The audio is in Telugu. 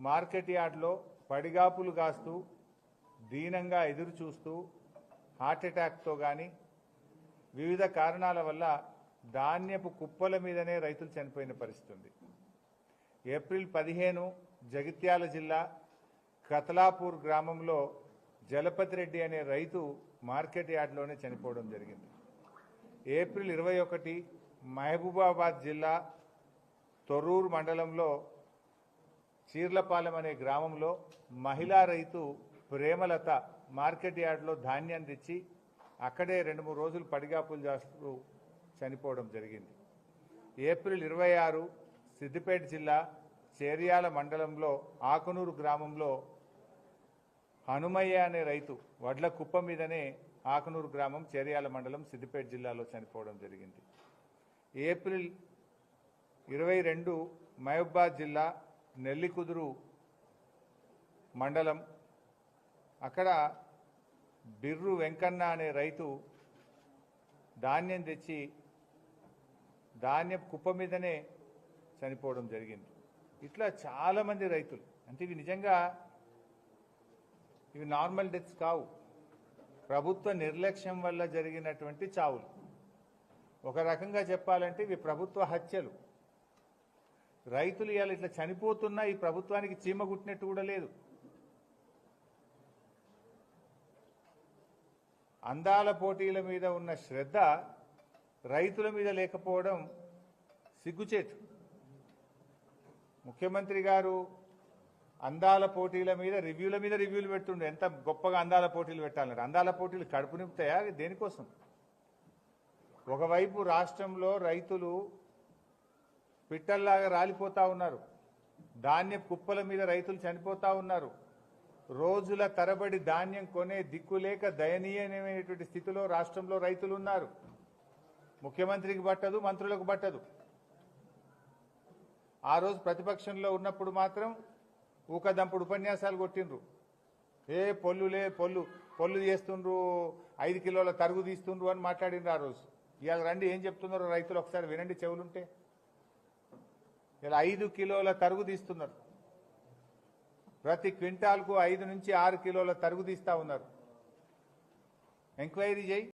మార్కెట్ యార్డ్లో పడిగాపులు కాస్తూ దీనంగా ఎదురు చూస్తూ హార్ట్అటాక్తో కానీ వివిధ కారణాల వల్ల ధాన్యపు కుప్పల మీదనే రైతులు చనిపోయిన పరిస్థితి ఉంది ఏప్రిల్ పదిహేను జగిత్యాల జిల్లా కతలాపూర్ గ్రామంలో జలపతి రెడ్డి అనే రైతు మార్కెట్ యార్డ్లోనే చనిపోవడం జరిగింది. ఏప్రిల్ ఇరవై ఒకటి మహబూబాబాద్ జిల్లా తొర్రూరు మండలంలో చీర్లపాలెం అనే గ్రామంలో మహిళా రైతు ప్రేమలత మార్కెట్ యార్డ్లో ధాన్యం తెచ్చి అక్కడే రెండు మూడు రోజులు పడిగాపులు చేస్తూ చనిపోవడం జరిగింది. ఏప్రిల్ ఇరవై ఆరు సిద్దిపేట జిల్లా చేర్యాల మండలంలో ఆకునూరు గ్రామంలో హనుమయ్య అనే రైతు వడ్ల కుప్ప మీదనే ఆకునూరు గ్రామం చేర్యాల మండలం సిద్దిపేట జిల్లాలో చనిపోవడం జరిగింది. ఏప్రిల్ ఇరవై రెండు మహబూబాద్ జిల్లా నెల్లికుదురు మండలం. అక్కడ బిర్రు వెంకన్న అనే రైతు ధాన్యం తెచ్చి ధాన్యం కుప్ప మీదనే చనిపోవడం జరిగింది. ఇట్లా చాలామంది రైతులు అంటే ఇవి నిజంగా ఇవి నార్మల్ డెత్స్ కావు. ప్రభుత్వ నిర్లక్ష్యం వల్ల జరిగినటువంటి చావులు. ఒక రకంగా చెప్పాలంటే ఇవి ప్రభుత్వ హత్యలు. రైతులు ఇవాళ ఇట్లా చనిపోతున్నా ఈ ప్రభుత్వానికి చీమ కుట్టినట్టు కూడా లేదు. అందాల పోటీల మీద ఉన్న శ్రద్ధ రైతుల మీద లేకపోవడం సిగ్గుచేటు. ముఖ్యమంత్రి గారు అందాల పోటీల మీద రివ్యూల మీద రివ్యూలు పెడుతుండే. ఎంత గొప్పగా అందాల పోటీలు పెట్టాలన్నారు. అందాల పోటీలు కడుపు నింపుతాయా? దేనికోసం? ఒకవైపు రాష్ట్రంలో రైతులు పిట్టల్లాగా రాలిపోతా ఉన్నారు. ధాన్య కుప్పల మీద రైతులు చనిపోతా ఉన్నారు. రోజుల తరబడి ధాన్యం కొనే దిక్కులేక దయనీయమైనటువంటి స్థితిలో రాష్ట్రంలో రైతులు ఉన్నారు ముఖ్యమంత్రికి పట్టదు మంత్రులకు పట్టదు. ఆ రోజు ప్రతిపక్షంలో ఉన్నప్పుడు మాత్రం ఊకదంపుడు ఉపన్యాసాలు కొట్టిండ్రు. ఏ పొల్లులే పొల్లు పొల్లు చేస్తుండ్రు ఐదు కిలోల తరుగు తీస్తుండ్రు అని మాట్లాడిండ్రు ఆ రోజు. ఇవాళ రండి ఏం చెప్తున్నారో రైతులు ఒకసారి వినండి చెవులుంటే. ఇలా ఐదు కిలోల తరుగు తీస్తున్నారు. ప్రతి క్వింటాల్కు ఐదు నుంచి ఆరు కిలోల తరుగు తీస్తా ఉన్నారు. ఎంక్వైరీ చేయి.